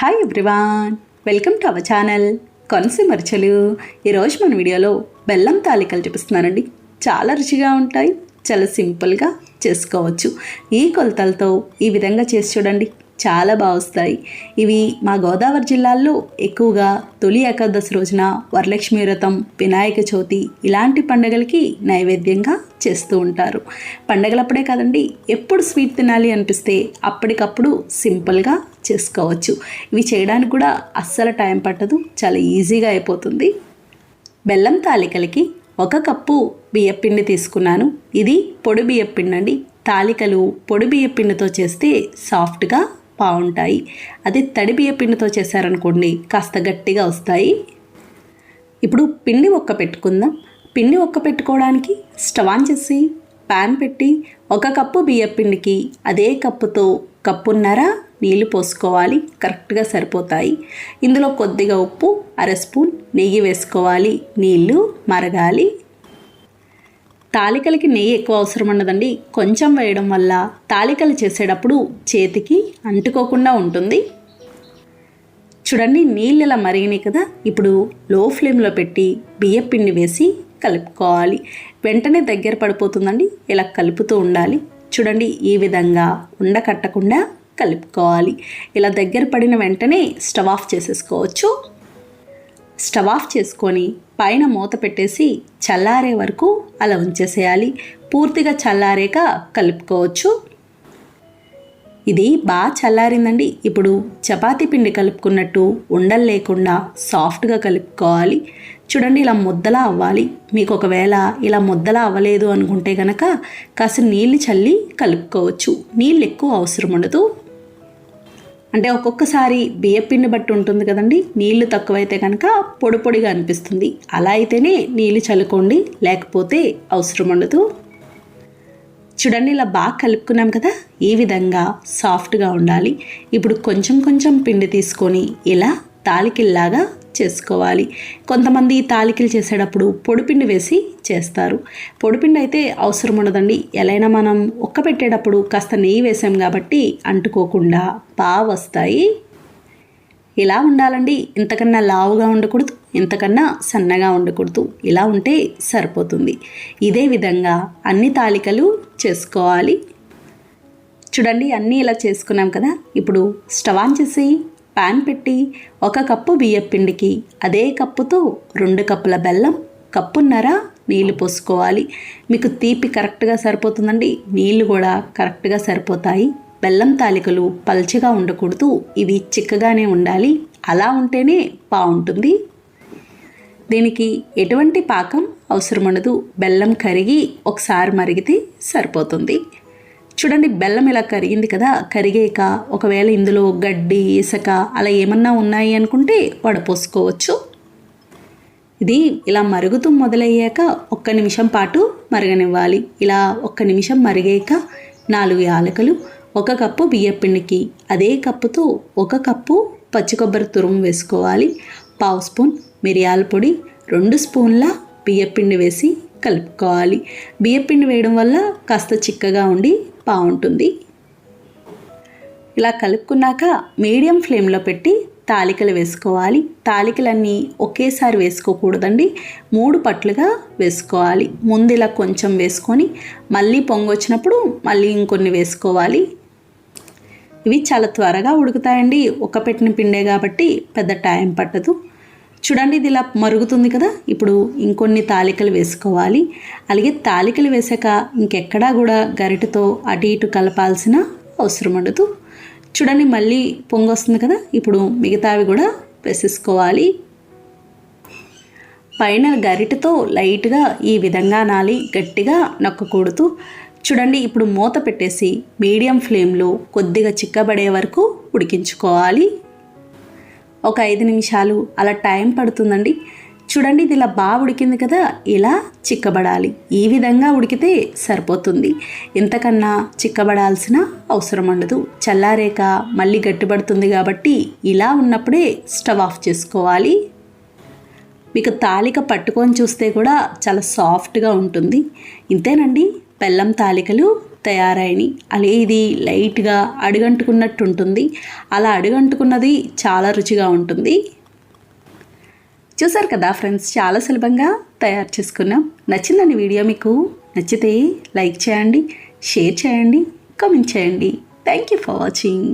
Hi everyone welcome to our channel కొనసి మరచలు ఈరోజు మన వీడియోలో బెల్లం తాలికలు చూపిస్తున్నానండి. చాలా రుచిగా ఉంటాయి చాలా సింపుల్గా చేసుకోవచ్చు. ఈ కొలతలతో ఈ విధంగా చేసి చూడండి. చాలా బాగా వస్తాయి. ఇవి మా గోదావరి జిల్లాల్లో ఎక్కువగా తొలి ఏకాదశి రోజున వరలక్ష్మి వ్రతం వినాయక చవితి ఇలాంటి పండగలకి నైవేద్యంగా చేస్తూ ఉంటారు. పండగలప్పుడే కాదండి ఎప్పుడు స్వీట్ తినాలి అనిపిస్తే అప్పటికప్పుడు సింపుల్గా చేసుకోవచ్చు. ఇవి చేయడానికి కూడా అస్సలు టైం పట్టదు చాలా ఈజీగా అయిపోతుంది. బెల్లం తాలికలకి ఒక కప్పు బియ్యపిండి తీసుకున్నాను. ఇది పొడి బియ్యపిండి అండి తాలికలు పొడి బియ్యపిండితో చేస్తే సాఫ్ట్గా బాగుంటాయి. అదే తడి బియ్యపిండితో చేశారనుకోండి కాస్త గట్టిగా వస్తాయి. ఇప్పుడు పిండి ఒక్క పెట్టుకుందాం. పిండి ఒక్క పెట్టుకోవడానికి స్టవ్ ఆన్ చేసి ప్యాన్ పెట్టి ఒక కప్పు బియ్యపిండికి అదే కప్పుతో కప్పున్నర నీళ్ళు పోసుకోవాలి. కరెక్ట్గా సరిపోతాయి. ఇందులో కొద్దిగా ఉప్పు అర స్పూన్ నెయ్యి వేసుకోవాలి. నీళ్ళు మరగాలి. తాలికలకి నెయ్యి ఎక్కువ అవసరం ఉండదండి. కొంచెం వేయడం వల్ల తాలికలు చేసేటప్పుడు చేతికి అంటుకోకుండా ఉంటుంది. చూడండి నీళ్ళు ఇలా మరిగినాయి కదా. ఇప్పుడు లో ఫ్లేమ్లో పెట్టి బియ్యం పిండి వేసి కలుపుకోవాలి. వెంటనే దగ్గర పడిపోతుందండి. ఇలా కలుపుతూ ఉండాలి. చూడండి ఈ విధంగా ఉండకట్టకుండా కలుపుకోవాలి. ఇలా దగ్గర పడిన వెంటనే స్టవ్ ఆఫ్ చేసేసుకోవచ్చు. స్టవ్ ఆఫ్ చేసుకొని పైన మూత పెట్టేసి చల్లారే వరకు అలా ఉంచేసేయాలి. పూర్తిగా చల్లారాక కలుపుకోవచ్చు. ఇది బాగా చల్లారిందండి. ఇప్పుడు చపాతీ పిండి కలుపుకున్నట్టు ఉండలు లేకుండా సాఫ్ట్గా కలుపుకోవాలి. చూడండి ఇలా ముద్దలా అవ్వాలి. మీకు ఒకవేళ ఇలా ముద్దలా అవ్వలేదు అనుకుంటే కనుక కాస్త నీళ్ళు చల్లి కలుపుకోవచ్చు. నీళ్ళు ఎక్కువ అవసరం ఉండదు. అంటే ఒక్కొక్కసారి బియ్యపిండి బట్టి ఉంటుంది కదండి నీళ్ళు తక్కువైతే కనుక పొడి పొడిగా అనిపిస్తుంది. అలా అయితేనే నీళ్ళు చల్లుకోండి లేకపోతే అవసరం ఉండదు. చూడండి ఇలా బాగా కలుపుకున్నాం కదా ఈ విధంగా సాఫ్ట్గా ఉండాలి. ఇప్పుడు కొంచెం కొంచెం పిండి తీసుకొని ఇలా తాలికిల్లాగా చేసుకోవాలి. కొంతమంది తాలికలు చేసేటప్పుడు పొడిపిండి వేసి చేస్తారు. పొడిపిండి అయితే అవసరం ఉండదండి. ఎలా మనం ఉక్కపెట్టేటప్పుడు కాస్త నెయ్యి వేసాం కాబట్టి అంటుకోకుండా బాగా వస్తాయి ఇలా ఉండాలండి. ఇంతకన్నా లావుగా ఉండకూడదు ఇంతకన్నా సన్నగా ఉండకూడదు. ఇలా ఉంటే సరిపోతుంది. ఇదే విధంగా అన్ని తాలికలు చేసుకోవాలి. చూడండి అన్నీ ఇలా చేసుకున్నాం కదా. ఇప్పుడు స్టవ్ ఆన్ చేసి పాన్ పెట్టి ఒక కప్పు బియ్యపిండికి అదే కప్పుతో రెండు కప్పుల బెల్లం కప్పున్నర నీళ్ళు పోసుకోవాలి. మీకు తీపి కరెక్ట్గా సరిపోతుందండి. నీళ్ళు కూడా కరెక్ట్గా సరిపోతాయి. బెల్లం తాలికలు పల్చగా ఉండకూడదు. ఇవి చిక్కగానే ఉండాలి. అలా ఉంటేనే బాగుంటుంది. దీనికి ఎటువంటి పాకం అవసరం ఉండదు బెల్లం కరిగి ఒకసారి మరిగితే సరిపోతుంది. చూడండి బెల్లం ఇలా కరిగింది కదా కరిగాక ఒకవేళ ఇందులో గడ్డి ఇసుక అలా ఏమన్నా ఉన్నాయి అనుకుంటే వడపోసుకోవచ్చు. ఇది ఇలా మరుగుతూ మొదలయ్యాక ఒక్క నిమిషం పాటు మరగనివ్వాలి. ఇలా ఒక్క నిమిషం మరిగాక నాలుగు యాలకులు ఒక కప్పు బియ్యపిండికి అదే కప్పుతో ఒక కప్పు పచ్చి కొబ్బరి తురుము వేసుకోవాలి. పావు స్పూన్ మిరియాల పొడి రెండు స్పూన్ల బియ్యపిండి వేసి కలుపుకోవాలి. బియ్యపిండి వేయడం వల్ల కాస్త చిక్కగా ఉండి బాగుంటుంది. ఇలా కలుపుకున్నాక మీడియం ఫ్లేమ్లో పెట్టి తాలికలు వేసుకోవాలి. తాలికలన్నీ ఒకేసారి వేసుకోకూడదండి. మూడు పట్లుగా వేసుకోవాలి. ముందు ఇలా కొంచెం వేసుకొని మళ్ళీ పొంగొచ్చినప్పుడు మళ్ళీ ఇంకొన్ని వేసుకోవాలి. ఇవి చాలా త్వరగా ఉడుకుతాయండి. ఒక పెట్టిన పిండే కాబట్టి పెద్ద టైం పట్టదు. చూడండి ఇది ఇలా మరుగుతుంది కదా? ఇప్పుడు ఇంకొన్ని తాలికలు వేసుకోవాలి. అలాగే తాలికలు వేసాక ఇంకెక్కడా కూడా గరిటతో అటు ఇటు కలపాల్సిన అవసరం ఉండదు. చూడండి మళ్ళీ పొంగు వస్తుంది కదా? ఇప్పుడు మిగతావి కూడా వేసేసుకోవాలి. పైన గరిటతో లైట్గా ఈ విధంగా నాలి గట్టిగా నొక్కకూడదు. చూడండి ఇప్పుడు మూత పెట్టేసి మీడియం ఫ్లేమ్లో కొద్దిగా చిక్కబడే వరకు ఉడికించుకోవాలి. ఒక ఐదు నిమిషాలు అలా టైం పడుతుందండి. చూడండి ఇది ఇలా బాగా ఉడికింది కదా ఇలా చిక్కబడాలి. ఈ విధంగా ఉడికితే సరిపోతుంది. ఇంతకన్నా చిక్కబడాల్సిన అవసరం ఉండదు. చల్లారేక మళ్ళీ గట్టిపడుతుంది కాబట్టి ఇలా ఉన్నప్పుడే స్టవ్ ఆఫ్ చేసుకోవాలి. మీకు తాలిక పట్టుకొని చూస్తే కూడా చాలా సాఫ్ట్గా ఉంటుంది. ఇంతేనండి బెల్లం తాలికలు తయారైనవి అలా ఇది లైట్గా అడుగంటుకున్నట్టు ఉంటుంది అలా అడుగంటుకున్నది చాలా రుచిగా ఉంటుంది. చూసారు కదా ఫ్రెండ్స్ చాలా సులభంగా తయారు చేసుకున్నాం. నచ్చిందండి వీడియో మీకు నచ్చితే లైక్ చేయండి షేర్ చేయండి కామెంట్ చేయండి. Thank you for watching.